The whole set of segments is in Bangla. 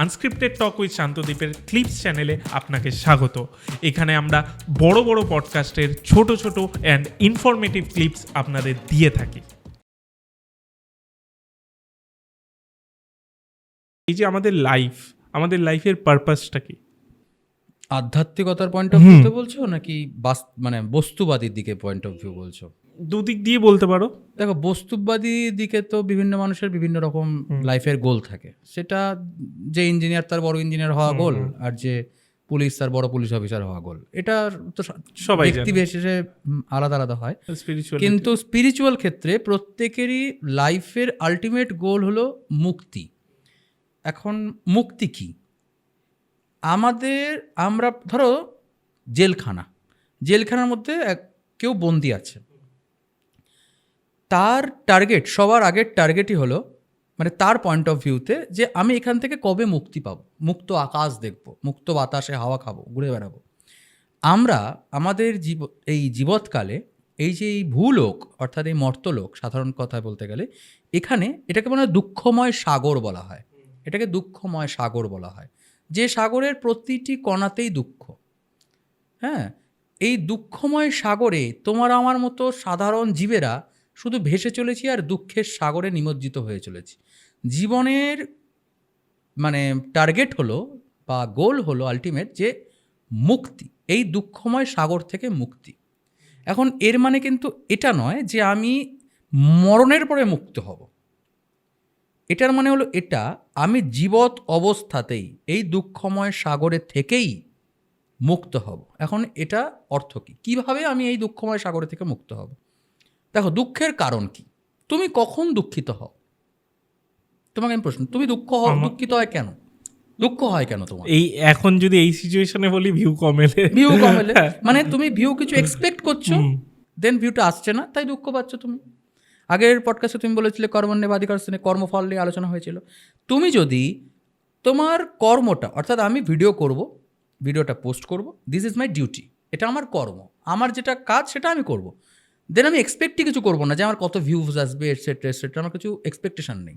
আনস্ক্রিপ্টেড টক উইথ শান্তদ্বীপের ক্লিপস চ্যানেলে আপনাকে স্বাগত। এখানে আমরা বড় বড় পডকাস্টের ছোট ছোট অ্যান্ড ইনফরমেটিভ ক্লিপস আপনাদের দিয়ে থাকি। এই যে আমাদের লাইফ আমাদের লাইফের পারপাসটা কি? আধ্যাত্মিকতার পয়েন্ট অফ ভিউতে বলছো নাকি বাস- মানে বস্তুবাদীর দিকে পয়েন্ট অফ ভিউ বলছো? দুদিক দিয়ে বলতে পারো। দেখো বস্তুবাদী দিকে তো বিভিন্ন মানুষের বিভিন্ন রকম লাইফের গোল থাকে। সেটা যে ইঞ্জিনিয়ার তার বড় ইঞ্জিনিয়ার হওয়া গোল আর যে পুলিশ তার বড় পুলিশ অফিসার হওয়া গোল। এটা তো সবাই ব্যক্তি বিশেষে আলাদা আলাদা হয়। স্পিরিচুয়াল কিন্তু স্পিরিচুয়াল ক্ষেত্রে প্রত্যেকেরই লাইফের আলটিমেট গোল হলো মুক্তি। এখন মুক্তি কি? আমাদের আমরা ধরো জেলখানা। জেলখানার মধ্যে এক কেউ বন্দি আছে। তার টার্গেট সবার আগের টার্গেটই হলো মানে তার পয়েন্ট অফ ভিউতে যে আমি এখান থেকে কবে মুক্তি পাবো? মুক্ত আকাশ দেখব, মুক্ত বাতাসে হাওয়া খাব, ঘুরে বেড়াবো। আমরা আমাদের জীব, এই জীবৎকালে এই যে এই ভূলোক, অর্থাৎ এই মর্তলোক, সাধারণ কথায় বলতে গেলে, এখানে এটাকে মনে হয় দুঃখময় সাগর বলা হয়। এটাকে দুঃখময় সাগর বলা হয়। যে সাগরের প্রতিটি কণাতেই দুঃখ। হ্যাঁ? এই দুঃখময় সাগরে তোমার আমার মতো সাধারণ জীবেরা শুধু ভেসে চলেছি আর দুঃখের সাগরে নিমজ্জিত হয়ে চলেছি। জীবনের মানে টার্গেট হলো বা গোল হলো আলটিমেট যে মুক্তি, এই দুঃখময় সাগর থেকে মুক্তি। এখন এর মানে কিন্তু এটা নয় যে আমি মরণের পরে মুক্ত হব। এটার মানে হলো এটা, আমি জীবৎ অবস্থাতেই এই দুঃখময় সাগরে থেকেই মুক্ত হব। এখন এটা অর্থ কী? কীভাবে আমি এই দুঃখময় সাগরে থেকে মুক্ত হব? দেখো দুঃখের কারণ কি? তুমি কখন দুঃখিত হও? তোমাকে আমি প্রশ্ন তুমি দুঃখ হও দুঃখিত হয় কেন? দুঃখ হয় কেন তোমার? এই এখন যদি এই সিচুয়েশনে বলি ভিউ কমেলে। ভিউ কম হলে মানে তুমি ভিউ কিছু এক্সপেক্ট করছ দেন ভিউটা আসছে না তাই দুঃখ পাচ্ছ তুমি। আগের পডকাস্টে তুমি বলেছিলে কর্ম নেবাধিকার কর্মণ্যবাধিকার কর্মফল নিয়ে আলোচনা হয়েছিল। তুমি যদি তোমার কর্মটা অর্থাৎ আমি ভিডিও করব ভিডিওটা পোস্ট করব দিস ইজ মাই ডিউটি এটা আমার কর্ম। আমার যেটা কাজ সেটা আমি করব। দেন আমি এক্সপেক্টই কিছু করব না, যে আমার কত ভিউজ আসবে এটসেট্রা এটসেট্রা আমার কিছু এক্সপেকটেশন নেই।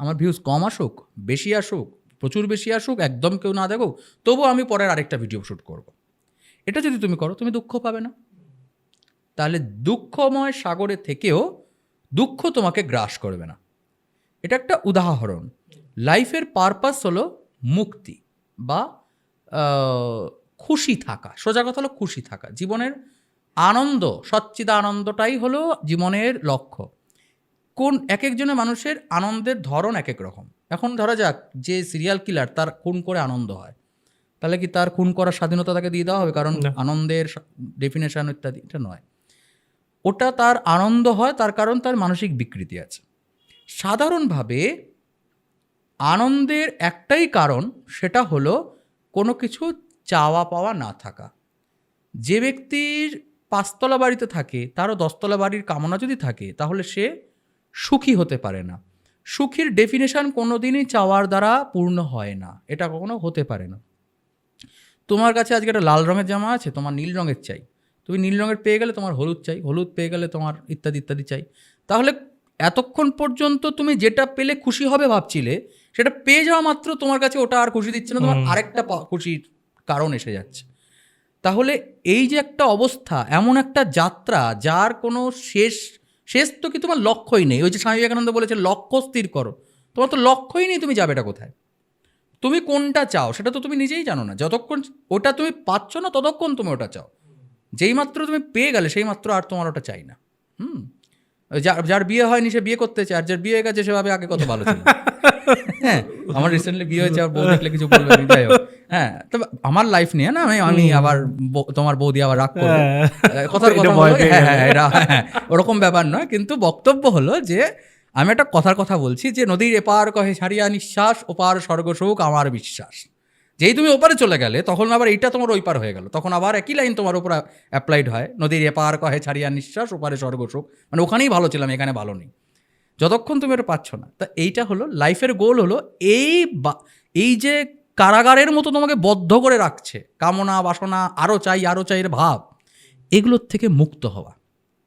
আমার ভিউজ কম আসুক, বেশি আসুক, প্রচুর বেশি আসুক, একদম কেউ না দেখুক, তবুও আমি পরের আরেকটা ভিডিও শ্যুট করব। এটা যদি তুমি করো, তুমি দুঃখ পাবে না। তাহলে দুঃখময় সাগরে থেকেও দুঃখ তোমাকে গ্রাস করবে না। এটা একটা উদাহরণ। লাইফের পারপাস হলো মুক্তি বা খুশি থাকা। সোজা কথা হলো খুশি থাকা। জীবনের আনন্দ সচ্চিদা আনন্দটাই হলো জীবনের লক্ষ্য। কোন এক একজনের মানুষের আনন্দের ধরন এক এক রকম। এখন ধরা যাক যে সিরিয়াল কিলার তার খুন করে আনন্দ হয়। তাহলে কি তার খুন করার স্বাধীনতা তাকে দিয়ে দেওয়া হবে? কারণ আনন্দের ডেফিনেশন ইত্যাদি এটা নয়। ওটা তার আনন্দ হয় তার কারণ তার মানসিক বিকৃতি আছে। সাধারণভাবে আনন্দের একটাই কারণ সেটা হলো কোনো কিছু চাওয়া পাওয়া না থাকা। যে ব্যক্তির পাঁচতলা বাড়িতে থাকে তারও দশতলা বাড়ির কামনা যদি থাকে তাহলে সে সুখী হতে পারে না। সুখীর ডেফিনেশন কোনো দিনই চাওয়ার দ্বারা পূর্ণ হয় না এটা কখনো হতে পারে না। তোমার কাছে আজকে একটা লাল রঙের জামা আছে তোমার নীল রঙের চাই। তুমি নীল রঙের পেয়ে গেলে তোমার হলুদ চাই হলুদ পেয়ে গেলে তোমার ইত্যাদি ইত্যাদি চাই। তাহলে এতক্ষণ পর্যন্ত তুমি যেটা পেলে খুশি হবে ভাবছিলে সেটা পেয়ে যাওয়া মাত্র তোমার কাছে ওটা আর খুশি দিচ্ছে না তোমার আরেকটা খুশির কারণ এসে যাচ্ছে। তাহলে এই যে একটা অবস্থা এমন একটা যাত্রা যার কোনো শেষ শেষ তো কি তোমার লক্ষ্যই নেই। ওই যে স্বামী বিবেকানন্দ বলেছে লক্ষ্য স্থির করো। তোমার তো লক্ষ্যই নেই তুমি যাবে এটা কোথায়? তুমি কোনটা চাও সেটা তো তুমি নিজেই জানো না। যতক্ষণ ওটা তুমি পাচ্ছ না ততক্ষণ তুমি ওটা চাও। যেই মাত্র তুমি পেয়ে গেলে সেই মাত্র আর তোমার ওটা চাই না। হুম? যার যার বিয়ে হয়নি সে বিয়ে করতে চায় আর যার বিয়ে হয়ে গেছে সেভাবে আগে কত ভালো ছিল হ্যাঁ আমার রিসেন্টলি বিয়ে হয়েছে আর বউ দেখলে কিছু বলবে না, যাই হোক। হ্যাঁ তবে আমার লাইফ নিয়ে না আমি আমি আবার তোমার বৌদি আবার রাগ করবে। হ্যাঁ। কথার কথা হলো- পেয়ে হ্যাঁ, হ্যাঁ, হ্যাঁ, ওরকম ব্যাপার নয়। কিন্তু বক্তব্য হলো যে আমি একটা কথার কথা বলছি যে নদীর এপার কহে ছাড়িয়া নিঃশ্বাস ওপার স্বর্গসুখ আমার বিশ্বাস। যেই তুমি ওপারে চলে গেলে তখন আবার এইটা তোমার ওই পার হয়ে গেল। তখন আবার একই লাইন তোমার উপর অ্যাপ্লাইড হয়। নদীর এপার কহে ছাড়িয়া নিঃশ্বাস ওপারে স্বর্গসুখ মানে ওখানেই ভালো ছিলাম এখানে ভালো নেই। যতক্ষণ তুমি ওটা পাচ্ছ না। তা এইটা হলো লাইফের গোল হলো এই বা- এই যে কারাগারের মতো তোমাকে বদ্ধ করে রাখছে। কামনা বাসনা আরও চাই আরও চাইয়ের ভাব। এগুলোর থেকে মুক্ত হওয়া।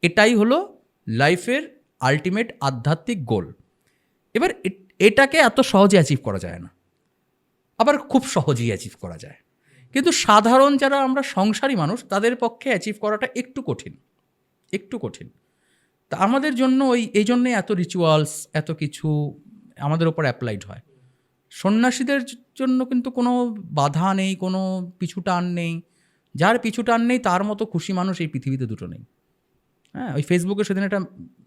এটাই হলো লাইফের আলটিমেট আধ্যাত্মিক গোল এবার এটাকে এত সহজে অ্যাচিভ করা যায় না। আবার খুব সহজেই অ্যাচিভ করা যায়। কিন্তু সাধারণ যারা আমরা সংসারী মানুষ, তাদের পক্ষে অ্যাচিভ করাটা একটু কঠিন। একটু কঠিন। তা আমাদের জন্য ওই এই জন্যে এত রিচুয়ালস এত কিছু আমাদের ওপর অ্যাপ্লাইড হয়। সন্ন্যাসীদের জন্য কিন্তু কোনো বাধা নেই, কোনো পিছু টান নেই। যার পিছু টান নেই, তার মতো খুশি মানুষ এই পৃথিবীতে দুটো নেই। হ্যাঁ ওই ফেসবুকে সেদিন একটা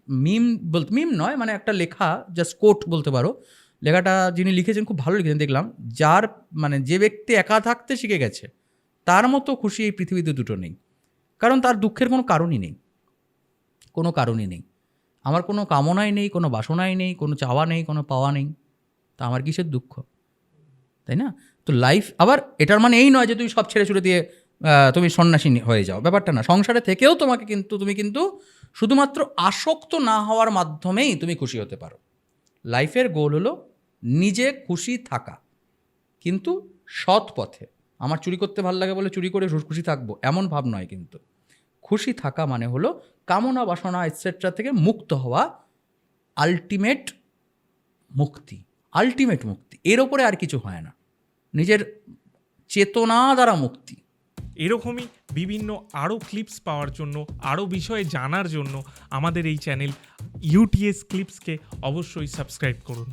মিম বলতে মিম নয় মানে একটা লেখা জাস্ট কোট বলতে পারো। লেখাটা যিনি লিখেছেন, খুব ভালো লিখেছেন, দেখলাম, যার মানে যে ব্যক্তি একা থাকতে শিখে গেছে, তার মতো খুশি এই পৃথিবীতে দুটো নেই। কারণ তার দুঃখের কোনো কারণই নেই। কোনো কারণই নেই। আমার কোনো কামনাই নেই, কোনো বাসনাই নেই, কোনো চাওয়া নেই, কোনো পাওয়া নেই। তা আমার কিসের দুঃখ? তাই না? তো লাইফ আবার এটার মানে এই নয় যে তুমি সব ছেড়ে ছুড়ে দিয়ে তুমি সন্ন্যাসী হয়ে যাও। ব্যাপারটা না, সংসারে থেকেও তোমাকে কিন্তু, তুমি কিন্তু শুধুমাত্র আসক্ত না হওয়ার মাধ্যমেই তুমি খুশি হতে পারো। লাইফের গোল হলো নিজে খুশি থাকা। কিন্তু সৎ পথে। আমার চুরি করতে ভালো লাগে বলে চুরি করে খুশি থাকব, এমন ভাব নয় কিন্তু। খুশি থাকা মানে হলো কামনা, বাসনা এটসেট্রা থেকে মুক্ত হওয়া আলটিমেট মুক্তি। আলটিমেট মুক্তি। এর ওপরে আর কিছু হয় না। নিজের চেতনা দ্বারা মুক্তি। এরকমই বিভিন্ন আরও ক্লিপস পাওয়ার জন্য আরও বিষয়ে জানার জন্য আমাদের এই চ্যানেল ইউটিএস ক্লিপসকে অবশ্যই সাবস্ক্রাইব করুন।